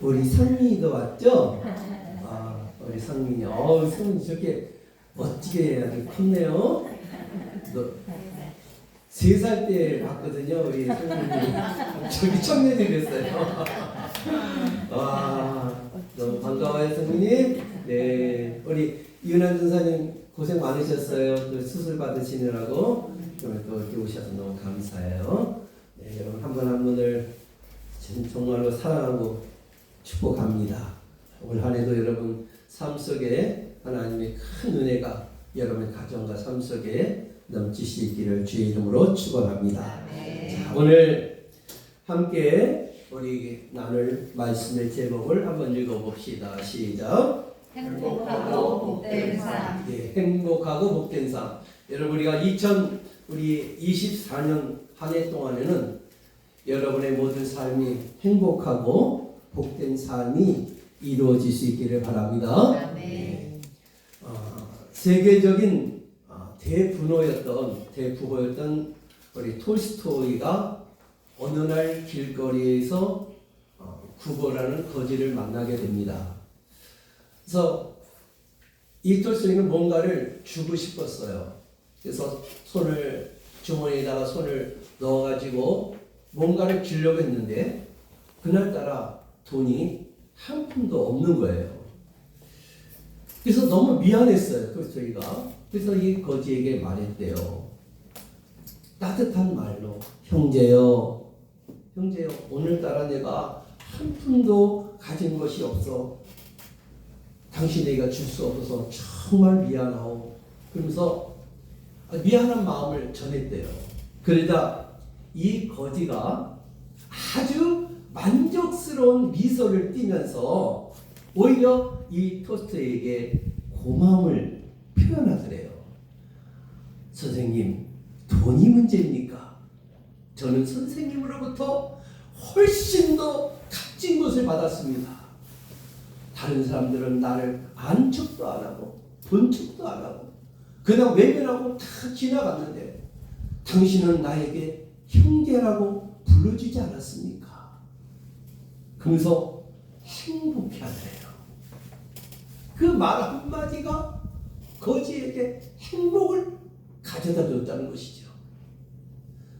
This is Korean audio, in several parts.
우리 성민이도 왔죠? 아, 우리 성민이. 어우, 성민이 저렇게 멋지게 아주 컸네요. 세 살 때 봤거든요, 우리 성민이. 저기 청년이 됐어요. 와, 너무 반가워요, 성민이. 네, 우리 이은환 전사님 고생 많으셨어요. 또 수술 받으시느라고. 오늘 또 이렇게 오셔서 너무 감사해요. 네, 여러분 한 분 한 분을 진- 정말로 사랑하고 축복합니다. 올 한해도 여러분 삶 속에 하나님의 큰 은혜가 여러분의 가정과 삶 속에 넘치시기를 주의 이름으로 축원합니다. 자, 오늘 함께 우리 나눌 말씀의 제목을 한번 읽어봅시다. 시작. 행복하고 복된 삶. 예, 행복하고 복된 삶. 여러분 우리가 2000 우리 24년 한 해 동안에는 여러분의 모든 삶이 행복하고 복된 삶이 이루어질 수 있기를 바랍니다. 아멘. 어, 세계적인 어, 대분호였던 대부호였던 우리 톨스토이가 어느 날 길거리에서 어, 구보라는 거지를 만나게 됩니다. 그래서 이 톨스토이는 뭔가를 주고 싶었어요. 그래서 손을 주머니에다가 손을 넣어가지고 뭔가를 주려고 했는데 그날따라 돈이 한 푼도 없는 거예요. 그래서 너무 미안했어요. 그래서 저희가 그래서 이 거지에게 말했대요. 따뜻한 말로 형제요, 형제요. 오늘따라 내가 한 푼도 가진 것이 없어. 당신에게 줄 수 없어서 정말 미안하오. 그러면서 미안한 마음을 전했대요. 그러다 이 거지가 아주 만족스러운 미소를 띠면서 오히려 이 토스트에게 고마움을 표현하더래요. 선생님, 돈이 문제입니까? 저는 선생님으로부터 훨씬 더 값진 것을 받았습니다. 다른 사람들은 나를 안 척도 안 하고 본 척도 안 하고 그냥 외면하고 다 지나갔는데 당신은 나에게 형제라고 불러주지 않았습니까? 그러면서 행복해하더래요. 그 말 한마디가 거지에게 행복을 가져다 줬다는 것이죠.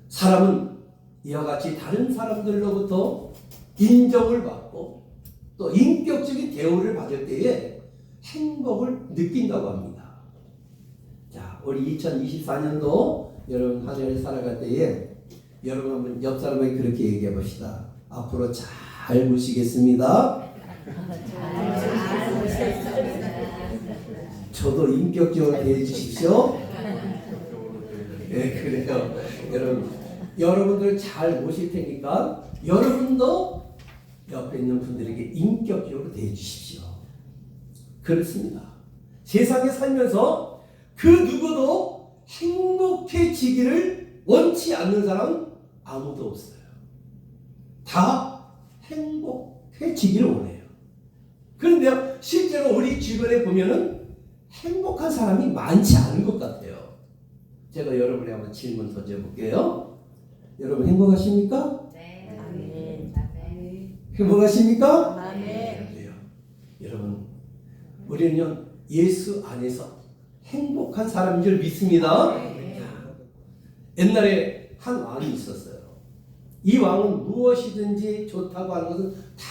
사람은 이와 같이 다른 사람들로부터 인정을 받고 또 인격적인 대우를 받을 때에 행복을 느낀다고 합니다. 자, 우리 2024년도 여러분 한 해를 살아갈 때에 여러분 옆 사람에게 그렇게 얘기해 봅시다. 앞으로 잘 모시겠습니다. 저도 인격적으로 대해 주십시오. 네, 그래요. 여러분, 여러분들 잘 모실 테니까 여러분도 옆에 있는 분들에게 인격적으로 대해 주십시오. 그렇습니다. 세상에 살면서 그 누구도 행복해지기를 원치 않는 사람은 아무도 없어요. 다 행복해지기를 원해요. 그런데 실제로 우리 주변에 보면은 행복한 사람이 많지 않은 것 같아요. 제가 여러분에 한번 질문 던져볼게요. 여러분 행복하십니까? 네. 아멘. 아멘. 행복하십니까? 아멘. 그래요. 여러분, 우리는요 예수 안에서 행복한 사람인 줄 믿습니다. 네. 옛날에 한 왕이 있었어요. 이 왕은 무엇이든지 좋다고 하는 것은 다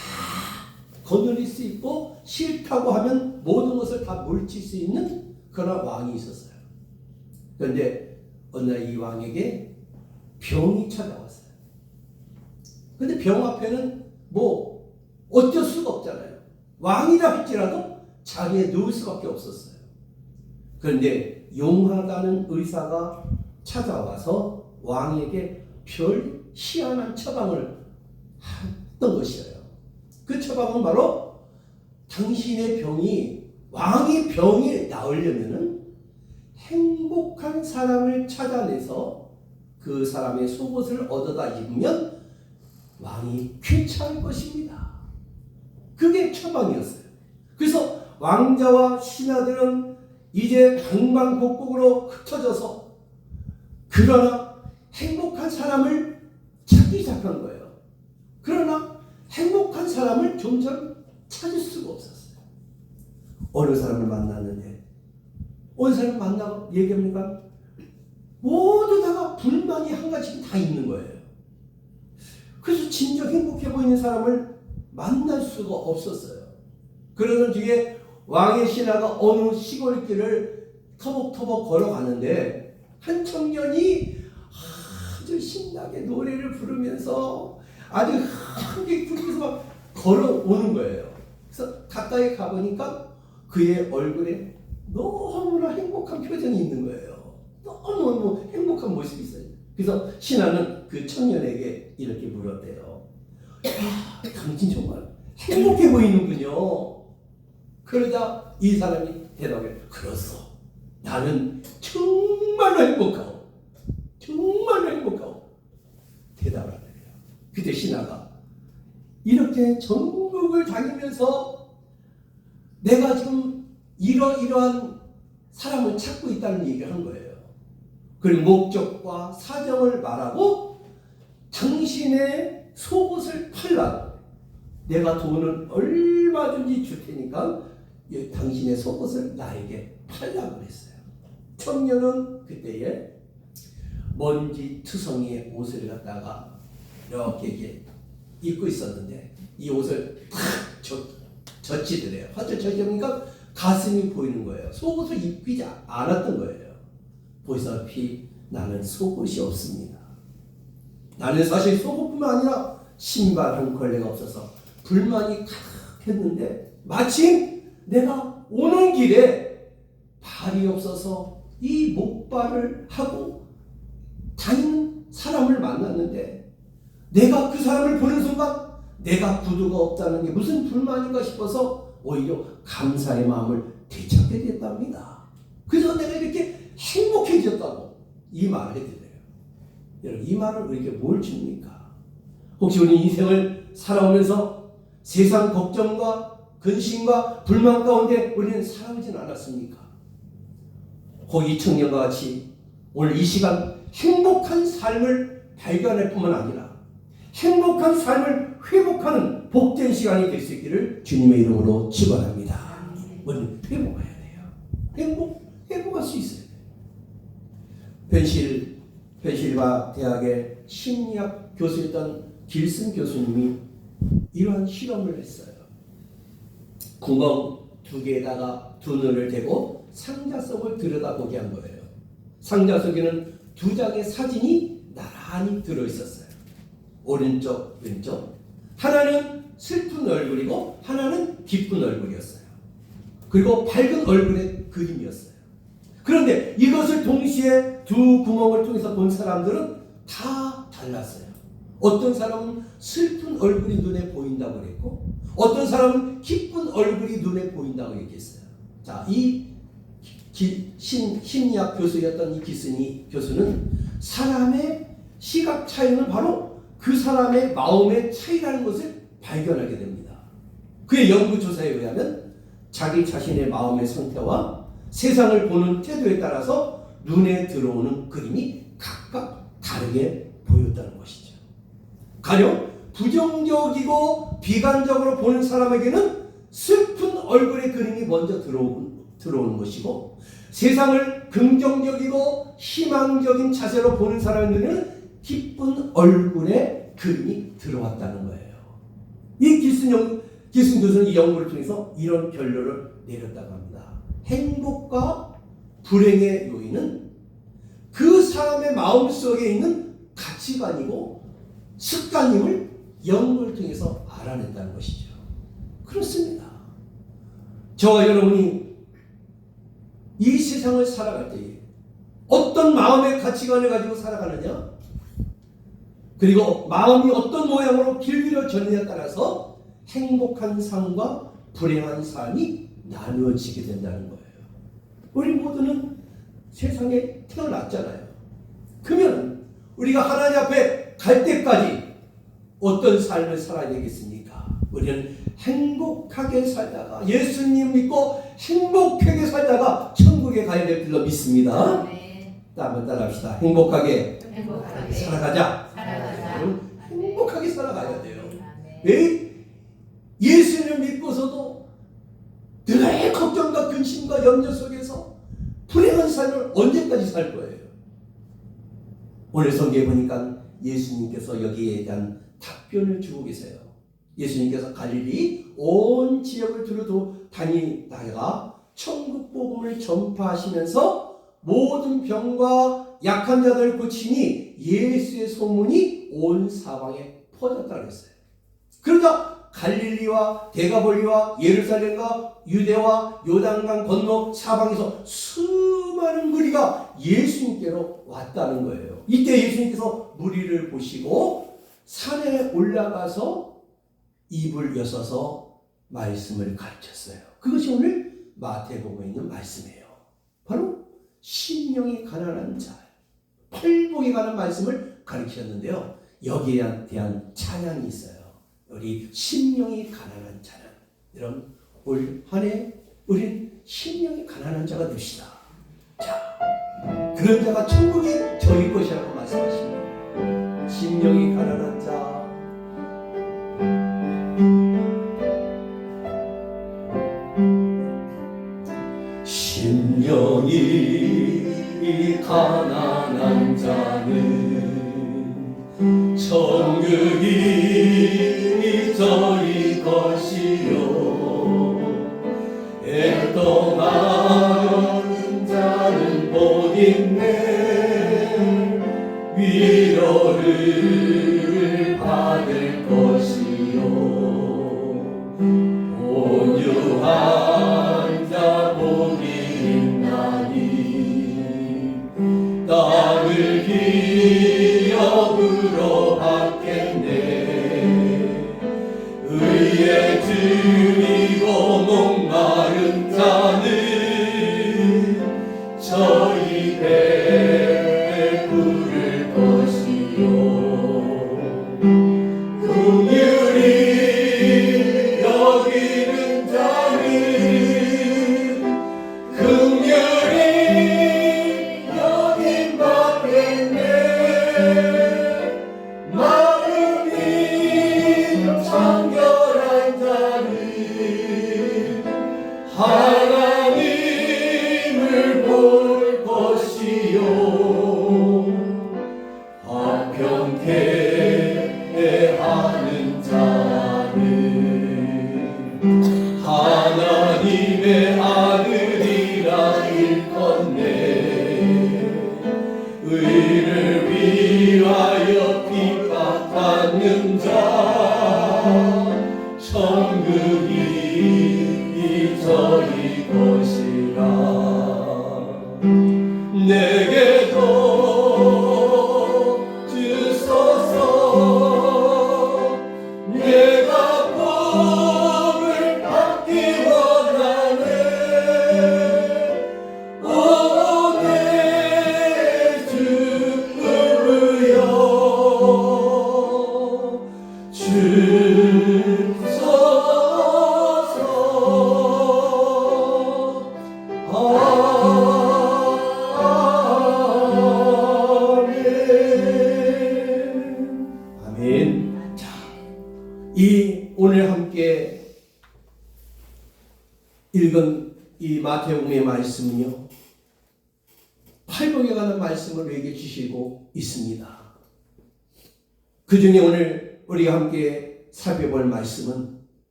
거느릴 수 있고 싫다고 하면 모든 것을 다 물칠 수 있는 그런 왕이 있었어요. 그런데 어느 날 이 왕에게 병이 찾아왔어요. 근데 병 앞에는 뭐 어쩔 수가 없잖아요. 왕이라 할지라도 자리에 누울 수밖에 없었어요. 그런데 용하다는 의사가 찾아와서 왕에게 별 희한한 처방을 했던 것이에요. 그 처방은 바로 당신의 병이 왕의 병이 나으려면은 행복한 사람을 찾아내서 그 사람의 속옷을 얻어다 입으면 왕이 쾌차할 것입니다. 그게 처방이었어요. 그래서 왕자와 신하들은 이제 방방곡곡으로 흩어져서 그러나 행복한 사람을 찾기 시작한 거예요. 그러나 행복한 사람을 점점 찾을 수가 없었어요. 어느 사람을 만났는데 어느 사람 만나고 얘기합니까? 모두 다가 불만이 한 가지 다 있는 거예요. 그래서 진짜 행복해 보이는 사람을 만날 수가 없었어요. 그러던 중에 왕의 신하가 어느 시골길을 터벅터벅 걸어가는데 한 청년이 아주 신나게 노래를 부르면서 아주 크게 부르면서 막 걸어오는 거예요. 그래서 가까이 가보니까 그의 얼굴에 너무나 행복한 표정이 있는 거예요. 너무너무 행복한 모습이 있어요. 그래서 신하는 그 청년에게 이렇게 물었대요. 아, 당신 정말 행복해 보이는군요. 그러자 이 사람이 대답해, 그렇소. 나는 정말로 행복하고, 정말로 행복하고. 대답을 하네요. 그때 신하가 이렇게 전국을 다니면서 내가 지금 이러이러한 사람을 찾고 있다는 얘기를 한 거예요. 그리고 목적과 사정을 말하고 당신의 속옷을 팔라. 내가 돈을 얼마든지 줄 테니까 이 당신의 속옷을 나에게 팔라고 그랬어요. 청년은 그때에 먼지 투성이의 옷을 갖다가 이렇게 이렇게 입고 있었는데 이 옷을 탁 젖, 젖히더래요. 화절 젖히니까 가슴이 보이는 거예요. 속옷을 입지 않았던 거예요. 보시다시피 나는 속옷이 없습니다. 나는 사실 속옷뿐만 아니라 신발 한 컬레가 없어서 불만이 가득했는데 마침 내가 오는 길에 발이 없어서 이 목발을 하고 다니는 사람을 만났는데 내가 그 사람을 보는 순간 내가 구두가 없다는 게 무슨 불만인가 싶어서 오히려 감사의 마음을 되찾게 됐답니다. 그래서 내가 이렇게 행복해졌다고 이 말을 해드려요. 여러분 이 말을 우리에게 뭘 줍니까? 혹시 우리 인생을 살아오면서 세상 걱정과 근심과 불만 가운데 우리는 살아오진 않았습니까? 거기 청년과 같이 오늘 이 시간 행복한 삶을 발견할 뿐만 아니라 행복한 삶을 회복하는 복된 시간이 될 수 있기를 주님의 이름으로 축원합니다. 우리는 회복해야 돼요. 회복, 회복할 수 있어요. 펜실, 펜실바 대학의 심리학 교수였던 길슨 교수님이 이러한 실험을 했어요. 구멍 두 개에다가 두 눈을 대고 상자 속을 들여다보게 한 거예요. 상자 속에는 두 장의 사진이 나란히 들어 있었어요. 오른쪽, 왼쪽. 하나는 슬픈 얼굴이고 하나는 기쁜 얼굴이었어요. 그리고 밝은 얼굴의 그림이었어요. 그런데 이것을 동시에 두 구멍을 통해서 본 사람들은 다 달랐어요. 어떤 사람은 슬픈 얼굴이 눈에 보인다고 그랬고, 어떤 사람은 기쁜 얼굴이 눈에 보인다고 얘기했어요. 자, 이 기- 심, 심리학 교수였던 이 기스니 교수는 사람의 시각 차이는 바로 그 사람의 마음의 차이라는 것을 발견하게 됩니다. 그의 연구 조사에 의하면 자기 자신의 마음의 상태와 세상을 보는 태도에 따라서 눈에 들어오는 그림이 각각 다르게 보였다는 것이죠. 가령 부정적이고 비관적으로 보는 사람에게는 슬픈 얼굴의 그림이 먼저 들어오는, 들어오는 것이고 세상을 긍정적이고 희망적인 자세로 보는 사람에게는 기쁜 얼굴의 그림이 들어왔다는 거예요. 이 기순, 기순 교수는 이 연구를 통해서 이런 결론을 내렸다고 합니다. 행복과 불행의 요인은 그 사람의 마음속에 있는 가치관이고 습관임을 연구를 통해서 알아냈다는 것이죠. 그렇습니다. 저와 여러분이 이 세상을 살아갈 때에 어떤 마음의 가치관을 가지고 살아가느냐? 그리고 마음이 어떤 모양으로 길들여 졌느냐에 따라서 행복한 삶과 불행한 삶이 나누어지게 된다는 거예요. 우리 모두는 세상에 태어났잖아요. 그러면 우리가 하나님 앞에 갈 때까지 어떤 삶을 살아야 되겠습니까? 우리는 행복하게 살다가 예수님 믿고 행복하게 살다가 천국에 가야 될 줄로 믿습니다. 네. 자, 한번 따라합시다. 행복하게 행복하게 살아가자. 살아가자. 행복하게 살아가야 돼요. 네. 왜 예수를 믿고서도 늘 걱정과 근심과 염려 속에서 불행한 삶을 언제까지 살 거예요? 오늘 성경에 보니까 예수님께서 여기에 대한 답변을 주고 계세요. 예수님께서 갈릴리 온 지역을 두루두 다니다가 천국 복음을 전파하시면서 모든 병과 약한 자들을 고치니 예수의 소문이 온 사방에 퍼졌다 그랬어요. 그러자 갈릴리와 대가볼리와 예루살렘과 유대와 요단강 건너 사방에서 수많은 무리가 예수님께로 왔다는 거예요. 이때 예수님께서 무리를 보시고 산에 올라가서 입을 여서서 말씀을 가르쳤어요. 그것이 오늘 마태복음에 있는 말씀이에요. 바로 신령이 가난한 자, 팔복에 관한 말씀을 가르치셨는데요. 여기에 대한 찬양이 있어요. 우리 심령이 가난한 자는 여러분 올 한해 우린 심령이 가난한 자가 됩시다. 자, 그런 자가 천국이 저희 것이라고 말씀 받겠네. 의에 드리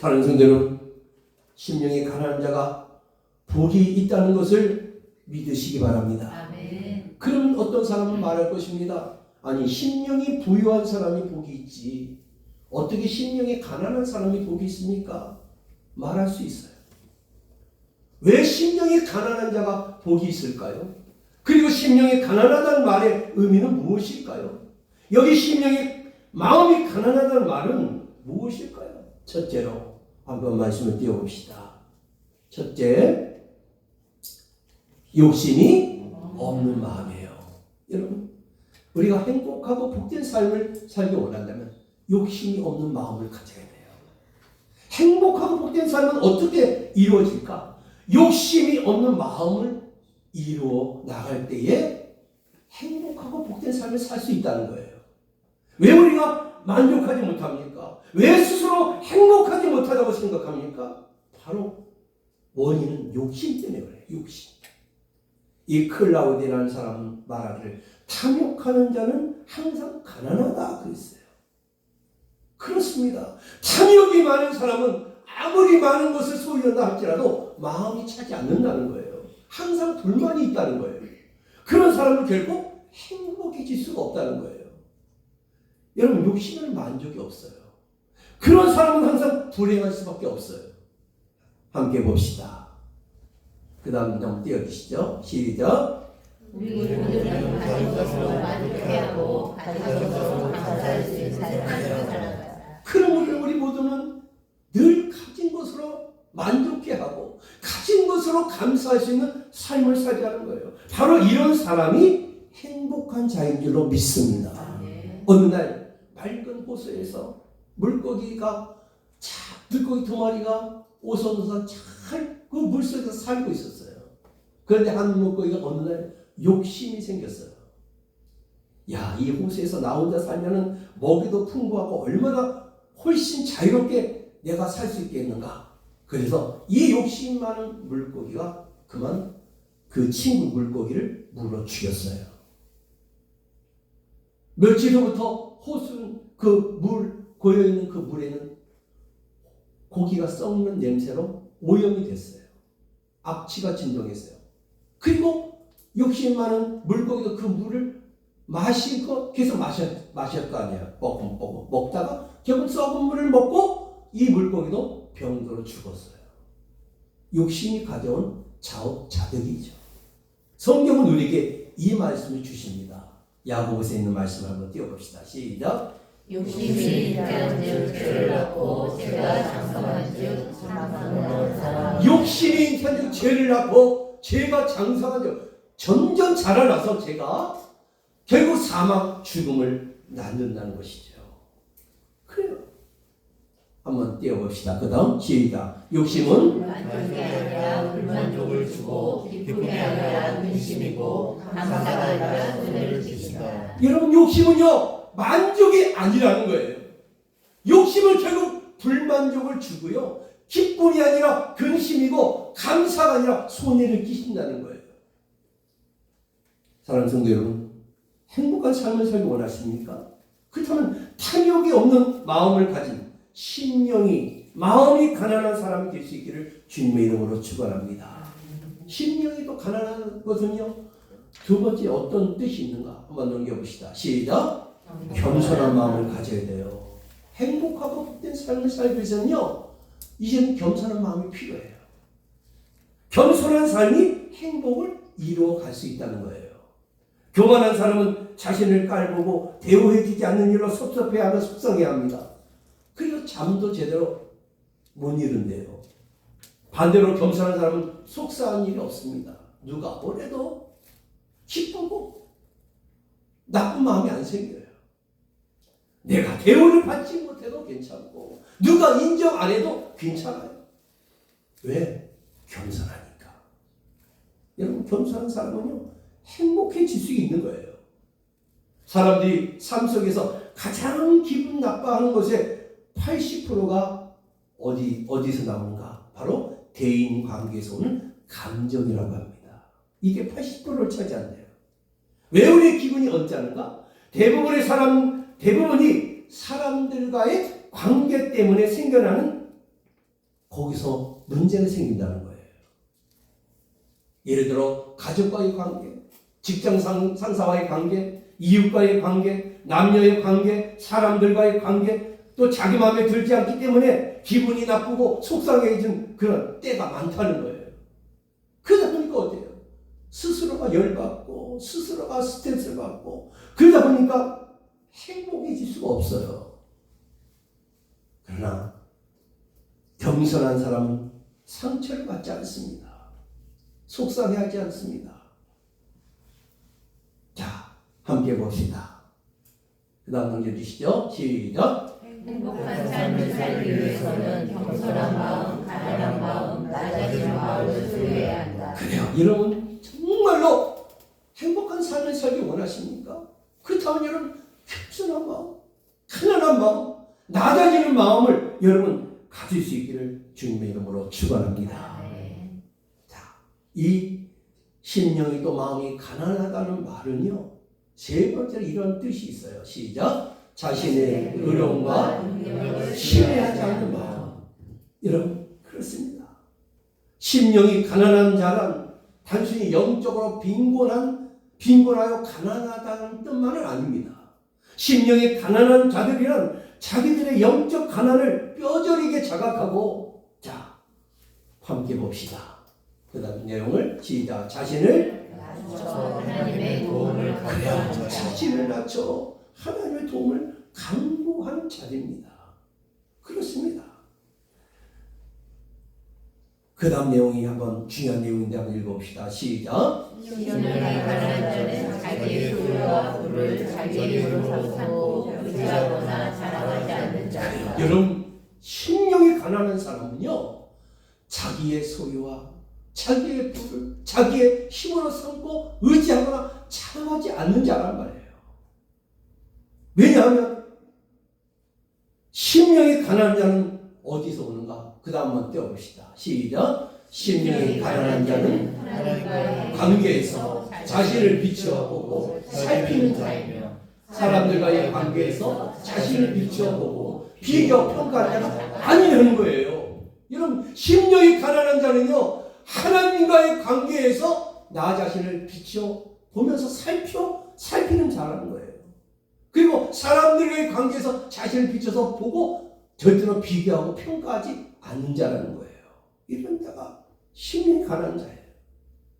다른 성대로 심령이 가난한 자가 복이 있다는 것을 믿으시기 바랍니다. 아멘. 그럼 어떤 사람은 말할 것입니다. 아니 심령이 부유한 사람이 복이 있지 어떻게 심령이 가난한 사람이 복이 있습니까? 말할 수 있어요. 왜 심령이 가난한 자가 복이 있을까요? 그리고 심령이 가난하다는 말의 의미는 무엇일까요? 여기 심령이 마음이 가난하다는 말은 무엇일까요? 첫째로 한번 말씀을 띄워봅시다. 첫째, 욕심이 없는 마음이에요. 여러분, 우리가 행복하고 복된 삶을 살기 원한다면 욕심이 없는 마음을 가져야 돼요. 행복하고 복된 삶은 어떻게 이루어질까? 욕심이 없는 마음을 이루어 나갈 때에 행복하고 복된 삶을 살 수 있다는 거예요. 왜 우리가 만족하지 못합니까? 왜 스스로 행복하지 못하다고 생각합니까? 바로 원인은 욕심 때문에 그래요. 욕심. 이 클라우디라는 사람은 말하기를 탐욕하는 자는 항상 가난하다 그랬어요. 그렇습니다. 탐욕이 많은 사람은 아무리 많은 것을 소유한다 할지라도 마음이 차지 않는다는 거예요. 항상 불만이 있다는 거예요. 그런 사람은 결국 행복해질 수가 없다는 거예요. 여러분 욕심은 만족이 없어요. 그런 사람은 항상 불행할 수밖에 없어요. 함께 봅시다. 그 다음 좀 띄워주시죠. 시작. 그럼 우리, 모두는 늘 가진 것으로 만족해 하고 가진 것으로 감사할 수 있는 삶을 살자는 거예요. 바로 이런 사람이 행복한 자인 줄로 믿습니다. 어느 날 맑은 호수에서 물고기가 자, 물고기 두 마리가 오손도손 잘그 물속에서 살고 있었어요. 그런데 한 물고기가 어느 날 욕심이 생겼어요. 야, 이 호수에서 나 혼자 살면은 먹이도 풍부하고 얼마나 훨씬 자유롭게 내가 살 수 있겠는가. 그래서 이 욕심 많은 물고기가 그만 그 친구 물고기를 물어 죽였어요. 며칠 후부터 호수 그물 고여 있는 그 물에는 고기가 썩는 냄새로 오염이 됐어요. 악취가 진동했어요. 그리고 욕심 많은 물고기가 그 물을 마시고 계속 마셨 마실 거 아니야. 먹고 먹고 먹다가 결국 썩은 물을 먹고 이 물고기도 병들어 죽었어요. 욕심이 가져온 자업 자득이죠. 성경은 우리에게 이 말씀을 주십니다. 야고보서 있는 말씀 한번 띄워봅시다. 시작. 욕심이 인자한즉 죄를 낳고 죄가 장성한 즉 장성하는 사람 욕심이 인탄 죄를 낳고 죄가 장사하죠. 점점 자라나서 죄가 결국 사망 죽음을 낳는다는 것이죠. 그래요. 한번 띄워봅시다. 그 다음 시작. 욕심은 만족이 아니라 불만족을 주고 기쁨이 아니라 근심이고 감사가 아니라 손해를 끼친다. 여러분 욕심은요 만족이 아니라는 거예요. 욕심은 결국 불만족을 주고요. 기쁨이 아니라 근심이고 감사가 아니라 손해를 끼친다는 거예요. 사랑하는 성도 여러분, 행복한 삶을 살기 원하십니까? 그렇다면 탐욕이 없는 마음을 가진 심령이 마음이 가난한 사람이 될 수 있기를 주님의 이름으로 축원합니다. 심령이 또 가난한 것은요 두 번째 어떤 뜻이 있는가 한번 넘겨봅시다. 시작. 겸손한 마음을 가져야 돼요. 행복하고 복된 삶을 살기 위해서는요, 이제는 겸손한 마음이 필요해요. 겸손한 삶이 행복을 이루어 갈 수 있다는 거예요. 교만한 사람은 자신을 깔보고 대우해주지 않는 일로 섭섭해하며 속상해합니다. 그리고 잠도 제대로 못 이룬대요. 반대로 겸손한 사람은 속상한 일이 없습니다. 누가 뭐래도 기쁘고 나쁜 마음이 안 생겨요. 내가 대우를 받지 못해도 괜찮고 누가 인정 안 해도 괜찮아요. 왜? 겸손하니까. 여러분 겸손한 사람은요 행복해질 수 있는 거예요. 사람들이 삶 속에서 가장 기분 나빠하는 것의 80%가 어디 어디서 나오는가? 바로 대인 관계에서 오는 감정이라고 합니다. 이게 80%를 차지한대요. 왜 우리의 기분이 언짢은가? 대부분의 사람 대부분이 사람들과의 관계 때문에 생겨나는 거기서 문제가 생긴다는 거예요. 예를 들어 가족과의 관계, 직장 상, 상사와의 관계, 이웃과의 관계, 남녀의 관계, 사람들과의 관계, 또 자기 마음에 들지 않기 때문에 기분이 나쁘고 속상해진 그런 때가 많다는 거예요. 그러다 보니까 어때요? 스스로가 열받고, 스스로가 스트레스를 받고, 그러다 보니까 행복해질 수가 없어요. 그러나 겸손한 사람은 상처를 받지 않습니다. 속상해하지 않습니다. 자, 함께 봅시다. 그 다음 넘겨주시죠. 시작. 행복한 삶을 살기 위해서는 겸손한 마음, 가난한 마음, 낮아진 마음을 소유해야 한다. 그래요. 여러분, 정말 여러분 가질 수 있기를 주님의 이름으로 축원합니다. 아멘. 이 심령이 또 마음이 가난하다는 말은요. 세 번째로 이런 뜻이 있어요. 시작. 자신의 의로움과 신뢰하지 않는 마음. 여러분 그렇습니다. 심령이 가난한 자는 단순히 영적으로 빈곤한 빈곤하여 가난하다는 뜻만은 아닙니다. 심령이 가난한 자들이란 자기들의 영적 가난을 뼈저리게 자각하고 자 함께 봅시다. 그 다음 내용을 시작. 자신을 낮춰 하나님의 도움을 자. 자신을 낮춰 하나님의 도움을 강구하는 자입니다. 그렇습니다. 그 다음 내용이 한번 중요한 내용인데 한번 읽어봅시다. 시작. 여러분, 심령이 가난한 사람은요, 자기의 소유와 자기의 부를 자기의 힘으로 삼고 의지하거나 자랑하지 않는 자란 말이에요. 왜냐하면 심령이 가난한 자는 어디서 오는가? 그 다음 한번 떼어봅시다. 시작. 심령이 가난한 자는 관계에서 자신을 비추어 보고 살피는 자이며 사람들과의 관계에서 자신을 비추어 보고 비교 평가하는 자가 아니라는 거예요. 여러분 심령이 가난한 자는요 하나님과의 관계에서 나 자신을 비추어 보면서 살펴 살피는 자라는 거예요. 그리고 사람들과의 관계에서 자신을 비춰서 보고 절대로 비교하고 평가하지 않는 자라는 거예요. 이런 자가 심령이 가난한 자예요.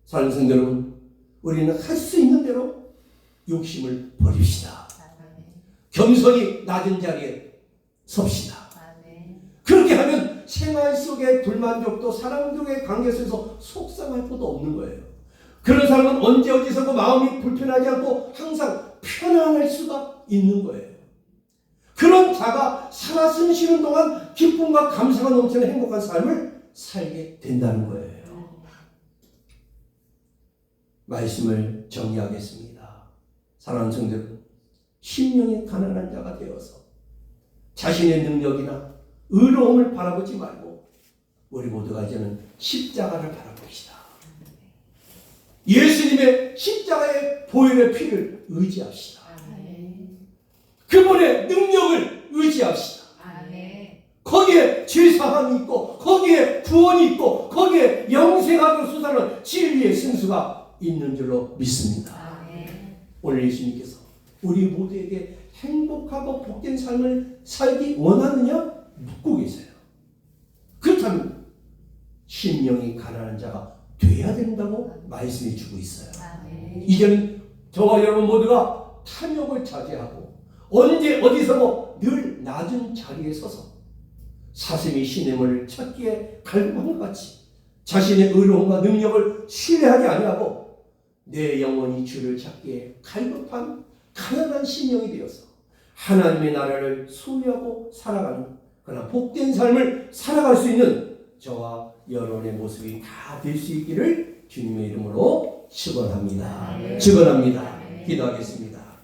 사랑하는 성도 여러분, 우리는 할 수 있는 대로 욕심을 버립시다. 겸손히 낮은 자리에 섭시다. 그렇게 하면 생활 속의 불만족도 사람들과의 관계 속에서 속상할 것도 없는 거예요. 그런 사람은 언제 어디서도 마음이 불편하지 않고 항상 편안할 수가 있는 거예요. 그런 자가 살아 숨쉬는 동안 기쁨과 감사가 넘치는 행복한 삶을 살게 된다는 거예요. 말씀을 정리하겠습니다. 사랑하는 성도 여러분, 심령이 가난한 자가 되어서 자신의 능력이나 의로움을 바라보지 말고 우리 모두가 이제는 십자가를 바라봅시다. 예수님의 십자가의 보혈의 피를 의지합시다. 그분의 능력을 의지합시다. 거기에 죄사함이 있고 거기에 구원이 있고 거기에 영생하고 수사는 진리의 승수가 있는 줄로 믿습니다. 오늘 예수님께서 우리 모두에게 행복하고 복된 삶을 살기 원하느냐 묻고 계세요. 그렇다면 심령이 가난한 자가 돼야 된다고 말씀해 주고 있어요. 이제는 저와 여러분 모두가 탐욕을 자제하고 언제 어디서도 늘 낮은 자리에 서서 사슴이 시냇물을 찾기에 것 같이 자신의 의로움과 능력을 신뢰하지 아니하고 내 영혼이 주를 찾기에 갈급한 가난한 심령이 되어서 하나님의 나라를 소유하고 살아가는 그러나 복된 삶을 살아갈 수 있는 저와 여러분의 모습이 다 될 수 있기를 주님의 이름으로 축원합니다. 축원합니다. 기도하겠습니다.